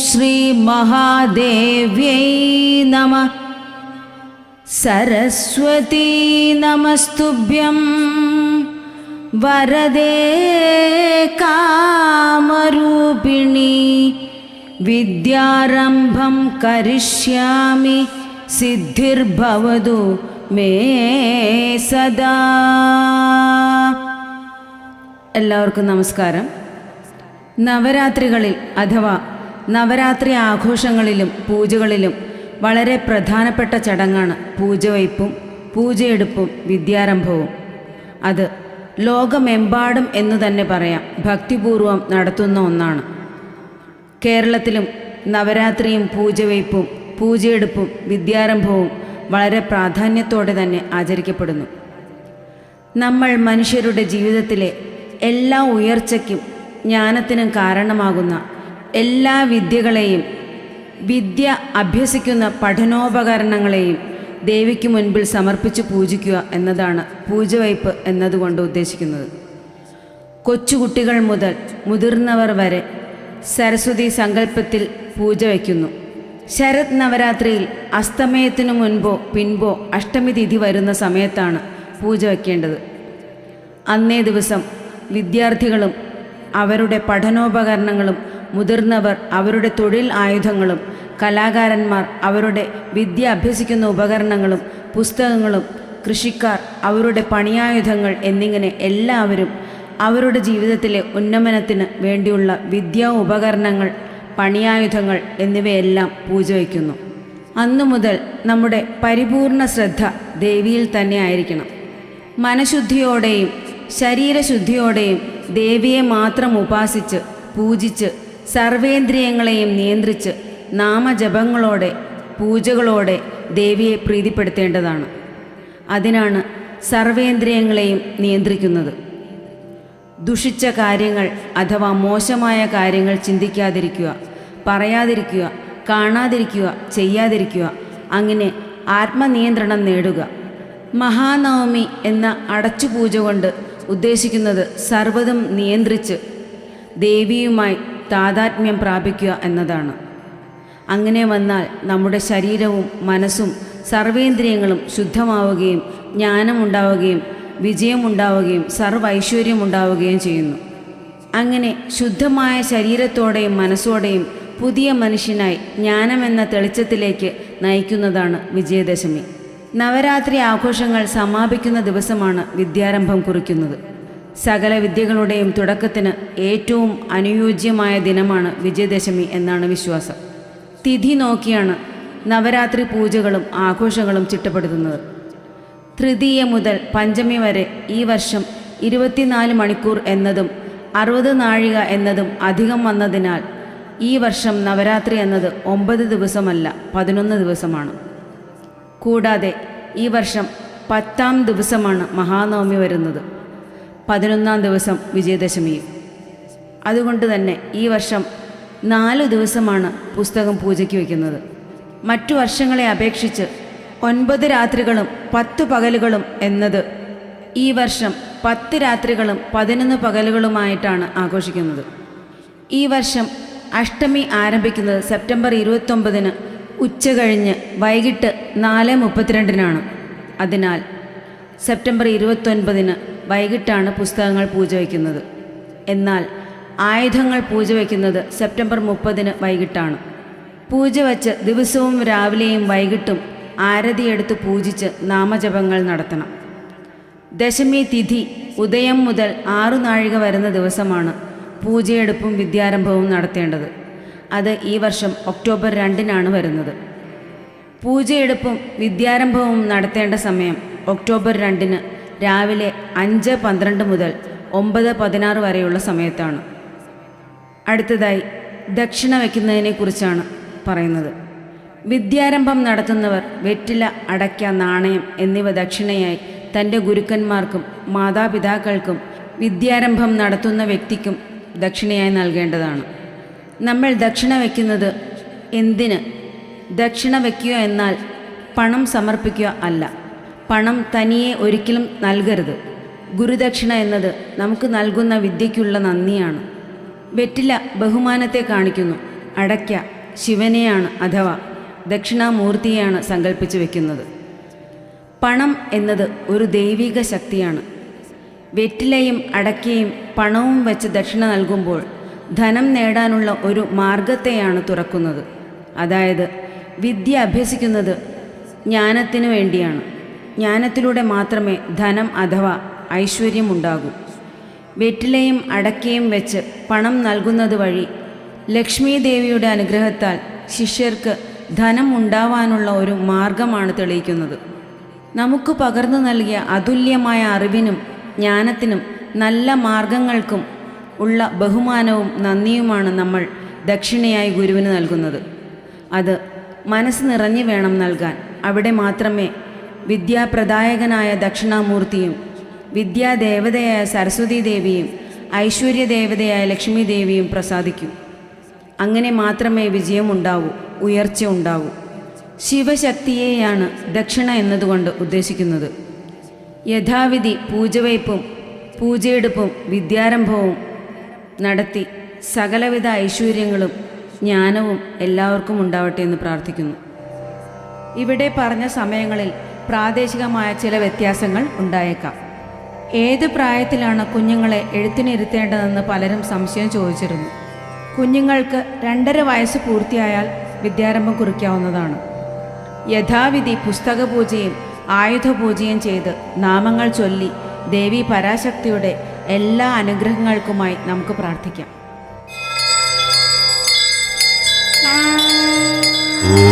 श्रीमहादेव्यै नमः सरस्वती नमस्तुभ्यं वरदे कामरूपिणी विद्यारम्भं करिष्यामि सिद्धिर्भवतु मे सदा എല്ലാവർക്കും നമസ്കാരം നവരാത്രികളിൽ അഥവാ നവരാത്രി ആഘോഷങ്ങളിലും പൂജകളിലും വളരെ പ്രധാനപ്പെട്ട ചടങ്ങാണ് പൂജവയ്പ്പും പൂജയെടുപ്പും വിദ്യാരംഭവും. അത് ലോകമെമ്പാടും എന്ന് തന്നെ പറയാം. ഭക്തിപൂർവം നടത്തുന്ന ഒന്നാണ്. കേരളത്തിലും നവരാത്രിയും പൂജവയ്പ്പും പൂജയെടുപ്പും വിദ്യാരംഭവും വളരെ പ്രാധാന്യത്തോടെ തന്നെ ആചരിക്കപ്പെടുന്നു. നമ്മൾ മനുഷ്യരുടെ ജീവിതത്തിലെ എല്ലാ ഉയർച്ചയ്ക്കും ജ്ഞാനത്തിനും കാരണമാകുന്ന എല്ലാ വിദ്യകളെയും വിദ്യ അഭ്യസിക്കുന്ന പഠനോപകരണങ്ങളെയും ദേവിക്ക് മുൻപിൽ സമർപ്പിച്ച് പൂജിക്കുക എന്നതാണ് പൂജവയ്പ് എന്നതുകൊണ്ട് ഉദ്ദേശിക്കുന്നത്. കൊച്ചുകുട്ടികൾ മുതൽ മുതിർന്നവർ വരെ സരസ്വതി സങ്കല്പത്തിൽ പൂജ വയ്ക്കുന്നു. ശരത് നവരാത്രിയിൽ അസ്തമയത്തിനു മുൻപോ പിൻപോ അഷ്ടമി തിഥി വരുന്ന സമയത്താണ് പൂജ വയ്ക്കേണ്ടത്. അന്നേ ദിവസം വിദ്യാർത്ഥികളും അവരുടെ പഠനോപകരണങ്ങളും മുതിർന്നവർ അവരുടെ തൊഴിൽ ആയുധങ്ങളും കലാകാരന്മാർ അവരുടെ വിദ്യ അഭ്യസിക്കുന്ന ഉപകരണങ്ങളും പുസ്തകങ്ങളും കൃഷിക്കാർ അവരുടെ പണിയായുധങ്ങൾ എന്നിങ്ങനെ എല്ലാവരും അവരുടെ ജീവിതത്തിലെ ഉന്നമനത്തിന് വേണ്ടിയുള്ള വിദ്യാ ഉപകരണങ്ങൾ പണിയായുധങ്ങൾ എന്നിവയെല്ലാം പൂജ വയ്ക്കുന്നു. അന്നു മുതൽ നമ്മുടെ പരിപൂർണ ശ്രദ്ധ ദേവിയിൽ തന്നെ ആയിരിക്കണം. മനഃശുദ്ധിയോടെയും ശരീരശുദ്ധിയോടെയും ദേവിയെ മാത്രം ഉപാസിച്ച് പൂജിച്ച് സർവേന്ദ്രിയങ്ങളെയും നിയന്ത്രിച്ച് നാമജപങ്ങളോടെ പൂജകളോടെ ദേവിയെ പ്രീതിപ്പെടുത്തേണ്ടതാണ്. അതിനാണ് സർവേന്ദ്രിയങ്ങളെയും നിയന്ത്രിക്കുന്നത്. ദുഷിച്ച കാര്യങ്ങൾ അഥവാ മോശമായ കാര്യങ്ങൾ ചിന്തിക്കാതിരിക്കുക പറയാതിരിക്കുക കാണാതിരിക്കുക ചെയ്യാതിരിക്കുക അങ്ങനെ ആത്മനിയന്ത്രണം നേടുക. മഹാനവമി എന്ന അടച്ചുപൂജ കൊണ്ട് ഉദ്ദേശിക്കുന്നത് സർവതും നിയന്ത്രിച്ച് ദേവിയുമായി താതാത്മ്യം പ്രാപിക്കുക എന്നതാണ്. അങ്ങനെ വന്നാൽ നമ്മുടെ ശരീരവും മനസ്സും സർവേന്ദ്രിയങ്ങളും ശുദ്ധമാവുകയും ജ്ഞാനമുണ്ടാവുകയും വിജയമുണ്ടാവുകയും സർവൈശ്വര്യമുണ്ടാവുകയും ചെയ്യുന്നു. അങ്ങനെ ശുദ്ധമായ ശരീരത്തോടെയും മനസ്സോടെയും പുതിയ മനുഷ്യനായി ജ്ഞാനമെന്ന തെളിച്ചത്തിലേക്ക് നയിക്കുന്നതാണ് വിജയദശമി. നവരാത്രി ആഘോഷങ്ങൾ സമാപിക്കുന്ന ദിവസമാണ് വിദ്യാരംഭം കുറിക്കുന്നത്. സകല വിദ്യകളുടെയും തുടക്കത്തിന് ഏറ്റവും അനുയോജ്യമായ ദിനമാണ് വിജയദശമി എന്നാണ് വിശ്വാസം. തിഥി നോക്കിയാണ് നവരാത്രി പൂജകളും ആഘോഷങ്ങളും ചിട്ടപ്പെടുത്തുന്നത്. തൃതീയ മുതൽ പഞ്ചമി വരെ ഈ വർഷം ഇരുപത്തിനാല് മണിക്കൂർ എന്നതും അറുപത് നാഴിക എന്നതും അധികം വന്നതിനാൽ ഈ വർഷം നവരാത്രി എന്നത് ഒമ്പത് ദിവസമല്ല പതിനൊന്ന് ദിവസമാണ്. കൂടാതെ ഈ വർഷം പത്താം ദിവസമാണ് മഹാനവമി വരുന്നത്. പതിനൊന്നാം ദിവസം വിജയദശമിയും അതുകൊണ്ട് തന്നെ ഈ വർഷം നാല് ദിവസമാണ് പുസ്തകം പൂജയ്ക്ക് വയ്ക്കുന്നത്. മറ്റു വർഷങ്ങളെ അപേക്ഷിച്ച് ഒൻപത് രാത്രികളും പത്ത് പകലുകളും എന്നത് ഈ വർഷം പത്ത് രാത്രികളും പതിനൊന്ന് പകലുകളുമായിട്ടാണ് ആഘോഷിക്കുന്നത്. ഈ വർഷം അഷ്ടമി ആരംഭിക്കുന്നത് സെപ്റ്റംബർ ഇരുപത്തൊമ്പതിന് ഉച്ച കഴിഞ്ഞ് വൈകിട്ട് നാല് മുപ്പത്തിരണ്ടിനാണ്. അതിനാൽ സെപ്റ്റംബർ ഇരുപത്തൊൻപതിന് വൈകിട്ടാണ് പുസ്തകങ്ങൾ പൂജ വയ്ക്കുന്നത്. എന്നാൽ ആയുധങ്ങൾ പൂജ വയ്ക്കുന്നത് സെപ്റ്റംബർ മുപ്പതിന് വൈകിട്ടാണ്. പൂജ വച്ച് ദിവസവും രാവിലെയും വൈകിട്ടും ആരതിയെടുത്ത് പൂജിച്ച് നാമജപങ്ങൾ നടത്തണം. ദശമി തിഥി ഉദയം മുതൽ ആറു നാഴിക വരുന്ന ദിവസമാണ് പൂജയെടുപ്പും വിദ്യാരംഭവും നടത്തേണ്ടത്. അത് ഈ വർഷം ഒക്ടോബർ രണ്ടിനാണ് വരുന്നത്. പൂജയെടുപ്പും വിദ്യാരംഭവും നടത്തേണ്ട സമയം ഒക്ടോബർ രണ്ടിന് രാവിലെ അഞ്ച് പന്ത്രണ്ട് മുതൽ ഒമ്പത് പതിനാറ് വരെയുള്ള സമയത്താണ്. അടുത്തതായി ദക്ഷിണ വയ്ക്കുന്നതിനെക്കുറിച്ചാണ് പറയുന്നത്. വിദ്യാരംഭം നടത്തുന്നവർ വെറ്റില അടയ്ക്ക നാണയം എന്നിവ ദക്ഷിണയായി തന്റെ ഗുരുക്കന്മാർക്കും മാതാപിതാക്കൾക്കും വിദ്യാരംഭം നടത്തുന്ന വ്യക്തിക്കും ദക്ഷിണയായി നൽകേണ്ടതാണ്. നമ്മൾ ദക്ഷിണ വയ്ക്കുന്നത് എന്തിന്? ദക്ഷിണ വയ്ക്കുക എന്നാൽ പണം സമർപ്പിക്കുക അല്ല. പണം തനിയെ ഒരിക്കലും നൽകരുത്. ഗുരുദക്ഷിണ എന്നത് നമുക്ക് നൽകുന്ന വിദ്യയ്ക്കുള്ള നന്ദിയാണ്. വെറ്റില ബഹുമാനത്തെ കാണിക്കുന്നു. അടയ്ക്ക ശിവനെയാണ് അഥവാ ദക്ഷിണാമൂർത്തിയെയാണ് സങ്കല്പിച്ചു വെക്കുന്നത്. പണം എന്നത് ഒരു ദൈവിക ശക്തിയാണ്. വെറ്റിലയും അടയ്ക്കയും പണവും വെച്ച് ദക്ഷിണ നൽകുമ്പോൾ ധനം നേടാനുള്ള ഒരു മാർഗത്തെയാണ് തുറക്കുന്നത്. അതായത് വിദ്യ അഭ്യസിക്കുന്നത് ജ്ഞാനത്തിനു വേണ്ടിയാണ്. ജ്ഞാനത്തിലൂടെ മാത്രമേ ധനം അഥവാ ഐശ്വര്യം ഉണ്ടാകൂ വെറ്റിലയും അടക്കയും വെച്ച് പണം നൽകുന്നത് വഴി ലക്ഷ്മി ദേവിയുടെ അനുഗ്രഹത്താൽ ശിഷ്യർക്ക് ധനം ഉണ്ടാവാനുള്ള ഒരു മാർഗമാണ് തെളിയിക്കുന്നത്. നമുക്ക് പകർന്നു നൽകിയ അതുല്യമായ അറിവിനും ജ്ഞാനത്തിനും നല്ല മാർഗങ്ങൾക്കും ഉള്ള ബഹുമാനവും നന്ദിയുമാണ് നമ്മൾ ദക്ഷിണയായി ഗുരുവിന് നൽകുന്നത്. അത് മനസ്സ് നിറഞ്ഞു വേണം നൽകാൻ. അവിടെ മാത്രമേ വിദ്യാപ്രദായകനായ ദക്ഷിണാമൂർത്തിയും വിദ്യാദേവതയായ സരസ്വതി ദേവിയും ഐശ്വര്യദേവതയായ ലക്ഷ്മി ദേവിയും പ്രസാദിക്കും. അങ്ങനെ മാത്രമേ വിജയമുണ്ടാവൂ ഉയർച്ച ഉണ്ടാവൂ. ശിവശക്തിയെയാണ് ദക്ഷിണ എന്നതുകൊണ്ട് ഉദ്ദേശിക്കുന്നത്. യഥാവിധി പൂജവയ്പും പൂജയെടുപ്പും വിദ്യാരംഭവും നടത്തി സകലവിധ ഐശ്വര്യങ്ങളും ജ്ഞാനവും എല്ലാവർക്കും ഉണ്ടാവട്ടെ എന്ന് പ്രാർത്ഥിക്കുന്നു. ഇവിടെ പറഞ്ഞ സമയങ്ങളിൽ പ്രാദേശികമായ ചില വ്യത്യാസങ്ങൾ ഉണ്ടായേക്കാം. ഏത് പ്രായത്തിലാണ് കുഞ്ഞുങ്ങളെ എഴുത്തിനിരുത്തേണ്ടതെന്ന് പലരും സംശയം ചോദിച്ചിരുന്നു. കുഞ്ഞുങ്ങൾക്ക് രണ്ടര വയസ്സ് പൂർത്തിയായാൽ വിദ്യാരംഭം കുറിക്കാവുന്നതാണ്. യഥാവിധി പുസ്തകപൂജയും ആയുധപൂജയും ചെയ്ത് നാമങ്ങൾ ചൊല്ലി ദേവി പരാശക്തിയുടെ എല്ലാ അനുഗ്രഹങ്ങൾക്കുമായി നമുക്ക് പ്രാർത്ഥിക്കാം. ആ